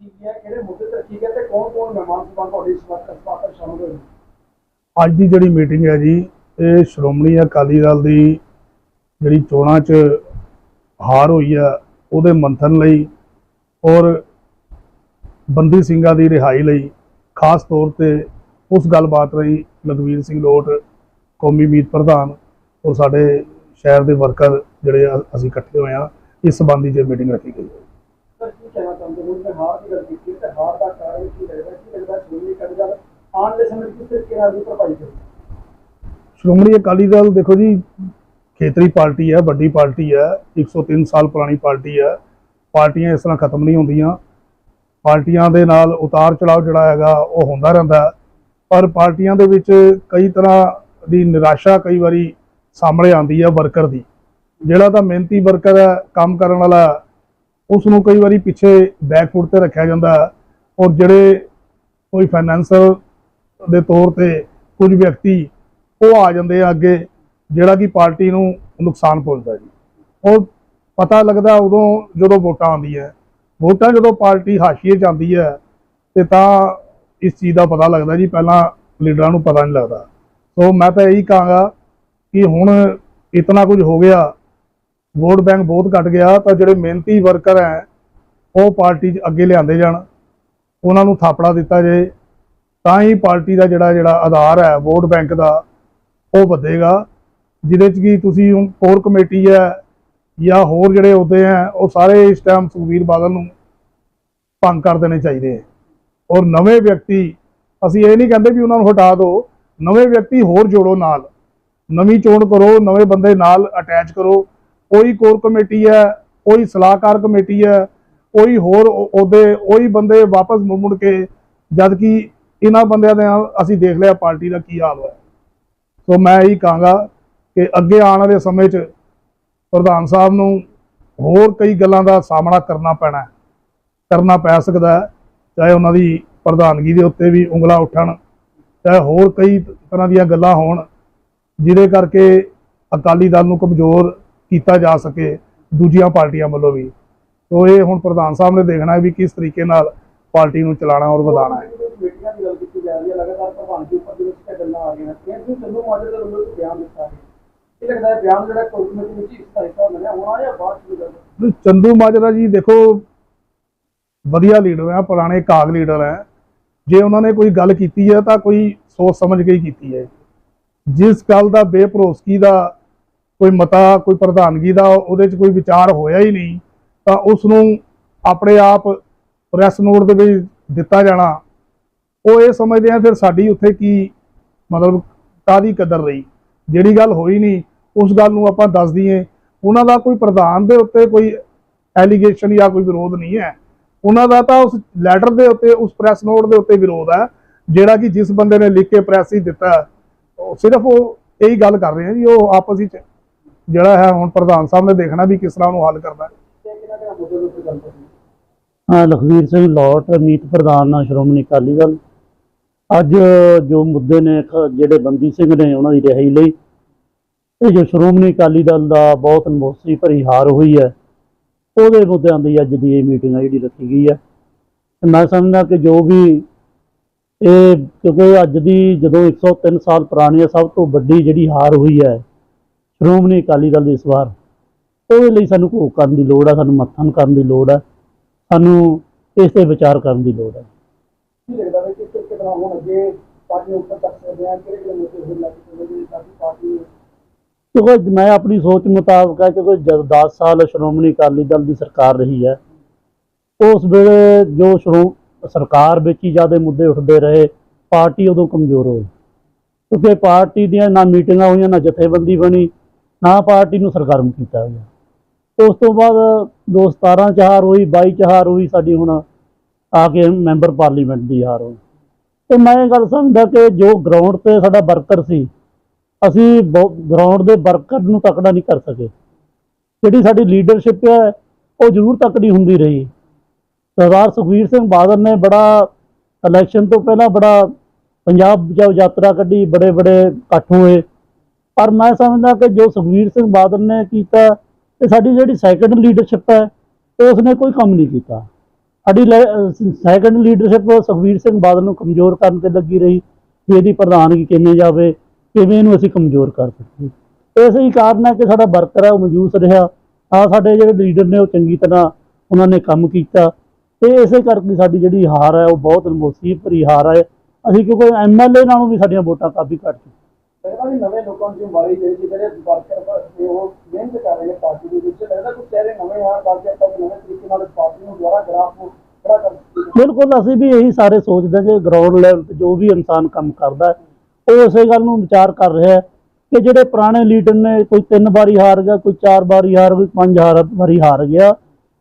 ਰੱਖੀ ਗਈ ਹੈ, ਕਿਹੜੇ ਮੁੱਦੇ ਤੇ ਰੱਖੀ ਗਈ ਤੇ ਕੌਣ ਕੌਣ ਮਹਿਮਾਨ ਸਭਾ ਤੁਹਾਡੇ ਇਸ ਵਾਰ ਸ਼ਾਮਲ ਹੋਏ ਅੱਜ ਦੀ ਜਿਹੜੀ ਮੀਟਿੰਗ ਹੈ ਜੀ, ਇਹ ਸ਼੍ਰੋਮਣੀ ਅਕਾਲੀ ਦਲ ਦੀ ਜਿਹੜੀ ਚੋਣਾਂ 'ਚ ਹਾਰ ਹੋਈ ਆ ਉਹਦੇ ਮੰਥਨ ਲਈ ਔਰ ਬੰਦੀ ਸਿੰਘਾਂ ਦੀ ਰਿਹਾਈ ਲਈ ਖਾਸ ਤੌਰ ਤੇ ਉਸ ਗੱਲਬਾਤ ਲਈ ਲਖਵੀਰ ਸਿੰਘ ਲੋਟ, ਕੌਮੀ ਮੀਤ ਪ੍ਰਧਾਨ ਔਰ ਸਾਡੇ ਸ਼ਹਿਰ ਦੇ ਵਰਕਰ ਜਿਹੜੇ ਅਸੀਂ ਇਕੱਠੇ ਹੋਏ ਆ ਇਸ ਸੰਬੰਧੀ ਜੇ ਮੀਟਿੰਗ ਰੱਖੀ ਗਈ ਹੈ। ਸਰ, ਕੀ ਕਹਿਣਾ ਚਾਹੁੰਦੇ ਹੋ? ਕਿ ਹਾਰ ਦੀ ਗੱਲ ਕੀਤੀ ਤੇ ਹਾਰ ਦਾ ਕਾਰਨ ਕੀ ਲੱਗਦਾ ਕੀ ਲੱਗਦਾ ਸ਼੍ਰੋਮਣੀ ਅਕਾਲੀ ਦਲ ਆਉਣ ਵਾਲੇ ਸਮੇਂ ਕਿਸ ਤਰੀਕੇ ਨਾਲ ਦੀ ਭਰਪਾਈ ਕਰੇਗੀ ਸ਼੍ਰੋਮਣੀ ਅਕਾਲੀ ਦਲ, ਦੇਖੋ ਜੀ, ਖੇਤਰੀ ਪਾਰਟੀ ਹੈ, ਵੱਡੀ ਪਾਰਟੀ ਹੈ 103 ਸਾਲ ਪੁਰਾਣੀ ਪਾਰਟੀ ਹੈ। ਪਾਰਟੀਆਂ ਇਸ ਤਰ੍ਹਾਂ ਖਤਮ ਨਹੀਂ ਹੁੰਦੀਆਂ। ਪਾਰਟੀਆਂ ਦੇ ਨਾਲ ਉਤਾਰ ਚੜਾਅ ਜਿਹੜਾ ਹੈਗਾ, ਉਹ ਹੁੰਦਾ ਰਹਿੰਦਾ ਪਰ ਪਾਰਟੀਆਂ ਦੇ ਵਿੱਚ ਕਈ ਤਰ੍ਹਾਂ ਦੀ ਨਿਰਾਸ਼ਾ ਕਈ ਵਾਰੀ ਸਾਹਮਣੇ ਆਉਂਦੀ ਹੈ ਵਰਕਰ ਦੀ। ਜਿਹੜਾ ਤਾਂ ਮਿਹਨਤੀ ਵਰਕਰ ਹੈ, ਕੰਮ ਕਰਨ ਵਾਲਾ ਉਸ ਨੂੰ ਕਈ ਵਾਰੀ ਪਿੱਛੇ ਬੈਕਫੁੱਟ ਤੇ ਰੱਖਿਆ ਜਾਂਦਾ ਔਰ ਜਿਹੜੇ ਕੋਈ ਫਾਈਨੈਂਸ਼ੀਅਲ ਦੇ ਤੌਰ ਤੇ ਕੁਝ ਵਿਅਕਤੀ ਉਹ ਆ ਜਾਂਦੇ ਆ ਅੱਗੇ, ਜਿਹੜਾ ਕਿ ਪਾਰਟੀ ਨੂੰ ਨੁਕਸਾਨ ਪਹੁੰਚਦਾ ਜੀ। ਔਰ ਪਤਾ ਲੱਗਦਾ ਉਦੋਂ ਜਦੋਂ ਵੋਟਾਂ ਆਉਂਦੀਆਂ ਵੋਟਾਂ ਜਦੋਂ ਪਾਰਟੀ ਹਾਸ਼ੀਏ 'ਚ ਆਉਂਦੀ ਹੈ, ਤੇ ਤਾਂ ਇਸ ਚੀਜ਼ ਦਾ ਪਤਾ ਲੱਗਦਾ ਜੀ, ਪਹਿਲਾਂ ਲੀਡਰਾਂ ਨੂੰ ਪਤਾ ਨਹੀਂ ਲੱਗਦਾ। ਸੋ ਮੈਂ ਤਾਂ ਇਹੀ ਕਹਾਂਗਾ ਕਿ ਹੁਣ ਇਤਨਾ ਕੁਝ ਹੋ ਗਿਆ ਵੋਟ ਬੈਂਕ ਬਹੁਤ ਘਟ ਗਿਆ, ਤਾਂ ਜਿਹੜੇ ਮਿਹਨਤੀ ਵਰਕਰ ਹੈ, ਉਹ ਪਾਰਟੀ 'ਚ ਅੱਗੇ ਲਿਆਂਦੇ ਜਾਣ। ਉਹਨਾਂ ਨੂੰ ਥਾਪੜਾ ਦਿੱਤਾ ਜੇ, ਤਾਂ ਹੀ ਪਾਰਟੀ ਦਾ ਜਿਹੜਾ ਜਿਹੜਾ ਆਧਾਰ ਹੈ, ਵੋਟ ਬੈਂਕ ਦਾ, ਉਹ ਵਧੇਗਾ। ਜਿਹਦੇ ਚ ਕੀ ਤੁਸੀਂ ਹੁਣ ਕੋਰ ਕਮੇਟੀ ਹੈ, ਜਾਂ ਹੋਰ ਜਿਹੜੇ ਅਹੁਦੇ ਹੈ, ਉਹ ਸਾਰੇ ਇਸ ਟਾਈਮ ਸੁਖਬੀਰ ਬਾਦਲ ਨੂੰ ਭੰਗ ਕਰ ਦੇਣੇ ਚਾਹੀਦੇ ਹੈ। ਔਰ ਨਵੇਂ ਵਿਅਕਤੀ, ਅਸੀਂ ਇਹ ਨਹੀਂ ਕਹਿੰਦੇ ਵੀ ਉਹਨਾਂ ਨੂੰ ਹਟਾ ਦਿਓ, ਨਵੇਂ ਵਿਅਕਤੀ ਹੋਰ ਜੋੜੋ ਨਾਲ। ਨਵੀਂ ਚੋਣ ਕਰੋ, ਨਵੇਂ ਬੰਦੇ ਨਾਲ ਅਟੈਚ ਕਰੋ। ਕੋਈ ਕੋਰ ਕਮੇਟੀ ਹੈ, ਕੋਈ ਸਲਾਹਕਾਰ ਕਮੇਟੀ ਹੈ, ਕੋਈ ਹੋਰ ਉਹਦੇ, ਉਹੀ ਬੰਦੇ ਵਾਪਸ ਮੁੜ ਮੁੜ ਕੇ ਜਦ ਕਿ ਇਹਨਾਂ ਬੰਦਿਆਂ ਦੇ ਅਸੀਂ ਦੇਖ ਲਿਆ ਪਾਰਟੀ ਦਾ ਕੀ ਹਾਲ ਹੋਇਆ। ਸੋ ਮੈਂ ਇਹੀ ਕਹਾਂਗਾ ਕਿ ਅੱਗੇ ਆਉਣ ਵਾਲੇ ਸਮੇਂ 'ਚ ਪ੍ਰਧਾਨ ਸਾਹਿਬ ਨੂੰ ਹੋਰ ਕਈ ਗੱਲਾਂ ਦਾ ਸਾਹਮਣਾ ਕਰਨਾ ਪੈਣਾ ਕਰਨਾ ਪੈ ਸਕਦਾ ਚਾਹੇ ਉਹਨਾਂ ਦੀ ਪ੍ਰਧਾਨਗੀ ਦੇ ਉੱਤੇ ਵੀ ਉਂਗਲਾਂ ਉੱਠਣ, ਚਾਹੇ ਹੋਰ ਕਈ ਤਰ੍ਹਾਂ ਦੀਆਂ ਗੱਲਾਂ ਹੋਣ, ਜਿਹਦੇ ਕਰਕੇ ਅਕਾਲੀ ਦਲ ਨੂੰ ਕਮਜ਼ੋਰ ਕੀਤਾ ਜਾ ਸਕੇ ਦੂਜੀਆਂ ਪਾਰਟੀਆਂ ਵੱਲੋਂ ਵੀ। ਸੋ ਇਹ ਹੁਣ ਪ੍ਰਧਾਨ ਸਾਹਿਬ ਨੇ ਦੇਖਣਾ ਹੈ ਵੀ ਕਿਸ ਤਰੀਕੇ ਨਾਲ ਪਾਰਟੀ ਨੂੰ ਚਲਾਉਣਾ ਔਰ ਵਧਾਉਣਾ ਹੈ। ਮੀਟਿੰਗਾਂ ਦੀ ਗੱਲ ਕੀਤੀ ਜਾ ਰਹੀ ਹੈ ਲਗਾਤਾਰ ਪ੍ਰਧਾਨਗੀ ਉੱਪਰ ਦੇ ਵਿੱਚ ਇਹ ਗੱਲਾਂ ਆ ਰਹੀਆਂ ਨੇ ਕਿ ਚੰਦੂ ਮਾਜਰੇ ਦਾ ਵੱਲੋਂ ਇੱਕ ਬਿਆਨ ਦਿੱਤਾ ਹੈ ਇਹ ਲੱਗਦਾ ਹੈ ਬਿਆਨ ਜਿਹੜਾ ਕੋਰ ਕਮੇਟੀ ਵਿੱਚ ਇਸ ਤਰੀਕਾ ਮਿਲਿਆ ਹੋਣਾ ਜਾਂ ਬਾਅਦ ਚ ਮਿਲਿਆ? ਵੀ ਚੰਦੂ ਮਾਜਰਾ ਜੀ ਦੇਖੋ ਵਧੀਆ ਲੀਡਰ ਹੈ ਪੁਰਾਣੇ ਕਾਗ ਲੀਡਰ ਹੈ ਜੇ ਉਹਨਾਂ ਨੇ ਕੋਈ ਗੱਲ ਕੀਤੀ ਹੈ ਤਾਂ ਕੋਈ ਸੋਚ ਸਮਝ ਕੇ ਹੀ ਕੀਤੀ ਹੈ। ਜਿਸ ਗੱਲ ਦਾ ਬੇਭਰੋਸਗੀ ਦਾ ਕੋਈ ਮਤਾ, ਕੋਈ ਪ੍ਰਧਾਨਗੀ ਦਾ ਉਹਦੇ 'ਚ ਕੋਈ ਵਿਚਾਰ ਹੋਇਆ ਹੀ ਨਹੀਂ, ਤਾਂ ਉਸ ਨੂੰ ਆਪਣੇ ਆਪ ਪ੍ਰੈਸ ਨੋਟ ਦੇ ਵਿੱਚ ਦਿੱਤਾ ਜਾਣਾ। ਉਹ ਇਹ ਸਮਝਦੇ ਆ ਫਿਰ ਸਾਡੀ ਉੱਥੇ ਕੀ ਮਤਲਬ ਕਾਦੀ ਕਦਰ ਰਹੀ। ਜਿਹੜੀ ਗੱਲ ਹੋਈ ਨਹੀਂ, ਉਸ ਗੱਲ ਨੂੰ ਆਪਾਂ ਦੱਸ ਦਈਏ। ਉਹਨਾਂ ਦਾ ਕੋਈ ਪ੍ਰਧਾਨ ਦੇ ਉੱਤੇ ਕੋਈ ਐਲੀਗੇਸ਼ਨ ਜਾਂ ਕੋਈ ਵਿਰੋਧ ਨਹੀਂ ਹੈ। ਉਹਨਾਂ ਦਾ ਤਾਂ ਉਸ ਲੈਟਰ ਦੇ ਉੱਤੇ, ਉਸ ਪ੍ਰੈਸ ਨੋਟ ਦੇ ਉੱਤੇ ਵਿਰੋਧ ਹੈ। ਜਿਹੜਾ ਕਿ ਜਿਸ ਬੰਦੇ ਨੇ ਲਿਖ ਕੇ ਪ੍ਰੈਸ ਹੀ ਦਿੱਤਾ, ਉਹ ਸਿਰਫ ਉਹ ਇਹੀ ਗੱਲ ਕਰ ਰਹੇ ਆ ਜੀ, ਉਹ ਆਪਸ ਵਿੱਚ ਜਿਹੜਾ ਹੈ ਹੁਣ ਪ੍ਰਧਾਨ ਸਾਹਿਬ ਨੇ ਦੇਖਣਾ ਵੀ ਕਿਸ ਤਰ੍ਹਾਂ ਉਹਨੂੰ ਹੱਲ ਕਰਨਾ ਹੈ। ਹਾਂ, ਲਖਵੀਰ ਸਿੰਘ ਲੋਟ, ਮੀਤ ਪ੍ਰਧਾਨ ਨਾਲ ਸ਼੍ਰੋਮਣੀ ਅਕਾਲੀ ਦਲ। ਅੱਜ ਜੋ ਮੁੱਦੇ ਨੇ, ਖ- ਜਿਹੜੇ ਬੰਦੀ ਸਿੰਘ ਨੇ ਉਹਨਾਂ ਦੀ ਰਿਹਾਈ ਲਈ, ਇਹ ਜੋ ਸ਼੍ਰੋਮਣੀ ਅਕਾਲੀ ਦਲ ਦਾ ਬਹੁਤ ਨਮੋਸੀ ਭਰੀ ਹਾਰ ਹੋਈ ਹੈ, ਉਹਦੇ ਮੁੱਦਿਆਂ ਦੀ ਅੱਜ ਦੀ ਇਹ ਮੀਟਿੰਗ ਆ ਜਿਹੜੀ ਰੱਖੀ ਗਈ ਹੈ। ਮੈਂ ਸਮਝਦਾ ਕਿ ਜੋ ਵੀ ਇਹ, ਕਿਉਂਕਿ ਅੱਜ ਦੀ ਜਦੋਂ 103 ਸਾਲ ਪੁਰਾਣੀ ਸਭ ਤੋਂ ਵੱਡੀ ਜਿਹੜੀ ਹਾਰ ਹੋਈ ਹੈ ਸ਼੍ਰੋਮਣੀ ਅਕਾਲੀ ਦਲ ਦੀ ਇਸ ਵਾਰ। ਉਹਦੇ ਲਈ ਸਾਨੂੰ ਘੋਖ ਕਰਨ ਦੀ ਲੋੜ ਹੈ ਸਾਨੂੰ ਮੱਥਨ ਕਰਨ ਦੀ ਲੋੜ ਹੈ ਸਾਨੂੰ ਇਸ ਤੇ ਵਿਚਾਰ ਕਰਨ ਦੀ ਲੋੜ ਹੈ ਕੀ ਲੱਗਦਾ ਹੈ ਕਿ ਕਿਸ ਤਰੀਕੇ ਨਾਲ ਹੁਣ ਅੱਗੇ ਪਾਰਟੀ ਨੂੰ ਉੱਪਰ ਚੱਕ ਸਕਦੇ ਆ ਕਿਹੜੇ ਕਿਹੜੇ ਮੁੱਦੇ ਹੋਰ ਲੱਗ ਸਕਦੇ ਨੇ ਤਾਂ ਕਿ ਪਾਰਟੀ ਨੂੰ? ਕਿਉਂਕਿ ਮੈਂ ਆਪਣੀ ਸੋਚ ਮੁਤਾਬਕ ਹੈ ਕਿਉਂਕਿ ਜਦ 10 ਸਾਲ ਸ਼੍ਰੋਮਣੀ ਅਕਾਲੀ ਦਲ ਦੀ ਸਰਕਾਰ ਰਹੀ ਹੈ। ਉਸ ਵੇਲੇ ਜੋ ਸ਼੍ਰੋ ਸਰਕਾਰ ਵਿੱਚ ਹੀ ਜ਼ਿਆਦਾ ਮੁੱਦੇ ਉੱਠਦੇ ਰਹੇ ਪਾਰਟੀ ਉਦੋਂ ਕਮਜ਼ੋਰ ਹੋਈ। ਕਿਉਂਕਿ ਪਾਰਟੀ ਦੀਆਂ ਨਾ ਮੀਟਿੰਗਾਂ ਹੋਈਆਂ ਨਾ ਜਥੇਬੰਦੀ ਬਣੀ ਨਾ ਪਾਰਟੀ ਨੂੰ ਸਰਗਰਮ ਕੀਤਾ ਗਿਆ। ਉਸ ਤੋਂ ਬਾਅਦ 2017 ਚ ਹਾਰ ਹੋਈ 22 ਚ ਹਾਰ ਹੋਈ, ਸਾਡੀ ਹੁਣ ਆ ਕੇ ਮੈਂਬਰ ਪਾਰਲੀਮੈਂਟ ਦੀ ਹਾਰ ਹੋਈ। ਤੇ ਮੈਂ ਇਹ ਗੱਲ ਸਮਝਦਾ ਕਿ ਜੋ ਗਰਾਊਂਡ ਤੇ ਸਾਡਾ ਵਰਕਰ ਸੀ, ਅਸੀਂ ਗਰਾਊਂਡ ਦੇ ਵਰਕਰ ਨੂੰ ਤਕੜਾ ਨਹੀਂ ਕਰ ਸਕੇ। ਜਿਹੜੀ ਸਾਡੀ ਲੀਡਰਸ਼ਿਪ ਹੈ, ਉਹ ਜ਼ਰੂਰ ਤਕੜੀ ਹੁੰਦੀ ਰਹੀ। ਸਰਦਾਰ ਸੁਖਬੀਰ ਸਿੰਘ ਬਾਦਲ ਨੇ ਬੜਾ ਇਲੈਕਸ਼ਨ ਤੋਂ ਪਹਿਲਾਂ ਬੜਾ ਪੰਜਾਬ ਜੋ ਯਾਤਰਾ ਕੱਢੀ ਬੜੇ ਬੜੇ ਇਕੱਠ ਹੋਏ। ਪਰ ਮੈਂ ਸਮਝਦਾ ਕਿ ਜੋ ਸੁਖਬੀਰ ਸਿੰਘ ਬਾਦਲ ਨੇ ਕੀਤਾ ਤੇ ਸਾਡੀ ਜਿਹੜੀ ਸੈਕੰਡ ਲੀਡਰਸ਼ਿਪ ਹੈ ਉਸ ਨੇ ਕੋਈ ਕੰਮ ਨਹੀਂ ਕੀਤਾ। ਸਾਡੀ ਸੈਕੰਡ ਲੀਡਰਸ਼ਿਪ ਸੁਖਬੀਰ ਸਿੰਘ ਬਾਦਲ ਨੂੰ ਕਮਜ਼ੋਰ ਕਰਨ ਤੇ ਲੱਗੀ ਰਹੀ, ਵੀ ਇਹਦੀ ਪ੍ਰਧਾਨਗੀ ਕਿਵੇਂ ਜਾਵੇ, ਕਿਵੇਂ ਇਹਨੂੰ ਅਸੀਂ ਕਮਜ਼ੋਰ ਕਰ ਸਕੀਏ। ਇਸ ਹੀ ਕਾਰਨ ਹੈ ਕਿ ਸਾਡਾ ਵਰਕਰ ਹੈ, ਉਹ ਮਜੂਸ ਰਿਹਾ। ਆ ਸਾਡੇ ਜਿਹੜੇ ਲੀਡਰ ਨੇ, ਉਹ ਚੰਗੀ ਤਰ੍ਹਾਂ ਉਹਨਾਂ ਨੇ ਕੰਮ ਕੀਤਾ। ਤੇ ਇਸੇ ਕਰਕੇ ਸਾਡੀ ਜਿਹੜੀ ਹਾਰ ਹੈ, ਉਹ ਬਹੁਤ ਨਮੋਸੀ ਭਰੀ ਹਾਰ ਹੈ। ਅਸੀਂ ਕਿਉਂਕਿ ਐਮਐਲਏ ਨਾਲੋਂ ਵੀ ਸਾਡੀਆਂ ਵੋਟਾਂ ਕਾਫੀ ਘੱਟ ਸੀ ਲੱਗਦਾ ਵੀ ਨਵੇਂ ਲੋਕਾਂ ਦੀ ਵਾਰੀ ਜਿਹੜੀ ਜਿਹੜੇ ਵਰਕਰ ਨੇ ਉਹ ਮਿਹਨਤ ਕਰ ਰਹੇ ਪਾਰਟੀ ਦੇ ਵਿੱਚ, ਲੱਗਦਾ ਕੁਝ ਚਿਹਰੇ ਨਵੇਂ ਆ, ਤਾਂ ਆਪਾਂ ਨਵੇਂ ਤਰੀਕੇ ਨਾਲ ਪਾਰਟੀ ਨੂੰ ਦੁਬਾਰਾ ਗ੍ਰਾਫ ਨੂੰ ਬਿਲਕੁਲ, ਅਸੀਂ ਵੀ ਇਹੀ ਸਾਰੇ ਸੋਚਦੇ ਹਾਂ ਗਰਾਊਂਡ ਲੈਵਲ ਤੇ ਜੋ ਵੀ ਇਨਸਾਨ ਕੰਮ ਕਰਦਾ ਉਹ ਉਸੇ ਗੱਲ ਨੂੰ ਵਿਚਾਰ ਕਰ ਰਿਹਾ ਹੈ ਕਿ ਜਿਹੜੇ ਪੁਰਾਣੇ ਲੀਡਰ ਨੇ, ਕੋਈ ਤਿੰਨ ਵਾਰੀ ਹਾਰ ਗਿਆ, ਕੋਈ ਚਾਰ ਵਾਰੀ ਹਾਰ ਕੋਈ ਪੰਜ ਹਾਰ ਵਾਰੀ ਹਾਰ ਗਿਆ,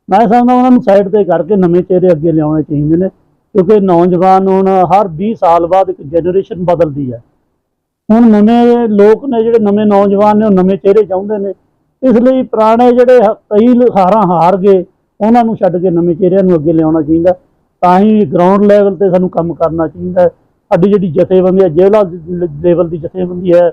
ਮੈਂ ਸਮਝਦਾ ਉਹਨਾਂ ਨੂੰ ਸਾਈਡ ਤੇ ਕਰਕੇ ਨਵੇਂ ਚਿਹਰੇ ਅੱਗੇ ਲਿਆਉਣੇ ਚਾਹੀਦੇ ਨੇ, ਕਿਉਂਕਿ ਨੌਜਵਾਨ ਹੁਣ ਹਰ 20 ਸਾਲ ਬਾਅਦ ਇੱਕ ਜਨਰੇਸ਼ਨ ਬਦਲਦੀ ਹੈ। ਹੁਣ ਨਵੇਂ ਲੋਕ ਨੇ ਜਿਹੜੇ ਨਵੇਂ ਨੌਜਵਾਨ ਨੇ, ਉਹ ਨਵੇਂ ਚਿਹਰੇ ਚਾਹੁੰਦੇ ਨੇ। ਇਸ ਲਈ ਪੁਰਾਣੇ ਜਿਹੜੇ ਹ- ਕਈ ਹਾਰਾਂ ਹਾਰ ਗਏ, ਉਹਨਾਂ ਨੂੰ ਛੱਡ ਕੇ ਨਵੇਂ ਚਿਹਰਿਆਂ ਨੂੰ ਅੱਗੇ ਲਿਆਉਣਾ ਚਾਹੀਦਾ। ਤਾਂ ਹੀ ਗਰਾਊਂਡ ਲੈਵਲ ਤੇ ਸਾਨੂੰ ਕੰਮ ਕਰਨਾ ਚਾਹੀਦਾ। ਸਾਡੀ ਜਿਹੜੀ ਜਥੇਬੰਦੀ ਹੈ, ਜ਼ਿਲ੍ਹਾ ਲੈਵਲ ਦੀ ਜਥੇਬੰਦੀ ਹੈ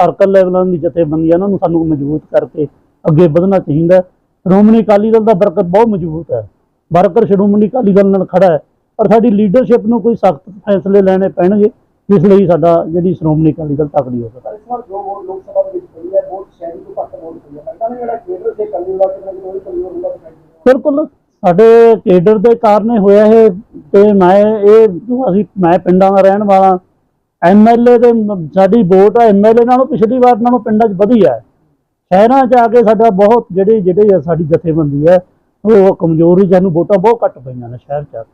ਸਰਕਲ ਲੈਵਲਾਂ ਦੀ ਜਥੇਬੰਦੀ ਹੈ, ਉਹਨਾਂ ਨੂੰ ਸਾਨੂੰ ਮਜ਼ਬੂਤ ਕਰਕੇ ਅੱਗੇ ਵਧਣਾ ਚਾਹੀਦਾ। ਸ਼੍ਰੋਮਣੀ ਅਕਾਲੀ ਦਲ ਦਾ ਵਰਕਰ ਬਹੁਤ ਮਜ਼ਬੂਤ ਹੈ। ਵਰਕਰ ਸ਼੍ਰੋਮਣੀ ਅਕਾਲੀ ਦਲ ਨਾਲ ਖੜਾ ਹੈ। ਪਰ ਸਾਡੀ ਲੀਡਰਸ਼ਿਪ ਨੂੰ ਕੋਈ ਸਖਤ ਫੈਸਲੇ ਲੈਣੇ ਪੈਣਗੇ। ਜਿਸ ਲਈ ਸਾਡਾ ਜਿਹੜੀ ਸ਼੍ਰੋਮਣੀ ਅਕਾਲੀ ਦਲ ਤਕੜੀ ਹੋ ਸਕੇ ਪਰ ਇਸ ਵਾਰ ਜੋ ਵੋਟ ਲੋਕ ਸਭਾ ਦੇ ਵਿੱਚ ਪਈ ਹੈ ਬਹੁਤ ਸ਼ਹਿਰੀ ਤੋਂ ਘੱਟ ਵੋਟ ਪਈ ਹੈ। ਲੱਗਦਾ ਨਹੀਂ ਜਿਹੜਾ ਕੇਂਦਰ ਦੇ ਕੱਲੀ ਵਾਰ ਕਿਤੇ ਨਾ ਕਿਤੇ ਉਹੀ ਕਮਜ਼ੋਰ ਹੁੰਦਾ ਦਿਖਾਈ ਦੇ ਰਿਹਾ। ਬਿਲਕੁਲ ਸਾਡੇ ਕੇਡਰ ਦੇ ਕਾਰਨ ਹੋਇਆ ਇਹ ਤੇ ਮੈਂ ਇਹ ਅਸੀਂ ਮੈਂ ਪਿੰਡਾਂ ਦਾ ਰਹਿਣ ਵਾਲਾ ਐਮਐਲਏ ਦੇ ਸਾਡੀ ਵੋਟ ਐਮਐਲਏ ਨਾਲੋਂ ਪਿਛਲੀ ਵਾਰ ਨਾਲੋਂ ਪਿੰਡਾਂ 'ਚ ਵਧੀ ਹੈ। ਸ਼ਹਿਰਾਂ 'ਚ ਆ ਕੇ ਸਾਡਾ ਬਹੁਤ ਜਿਹੜੇ ਜਿਹੜੇ ਸਾਡੀ ਜਥੇਬੰਦੀ ਹੈ ਉਹ ਕਮਜ਼ੋਰੀ ਸਾਨੂੰ ਵੋਟਾਂ ਬਹੁਤ ਘੱਟ ਪਈਆਂ ਨੇ ਸ਼ਹਿਰ 'ਚ।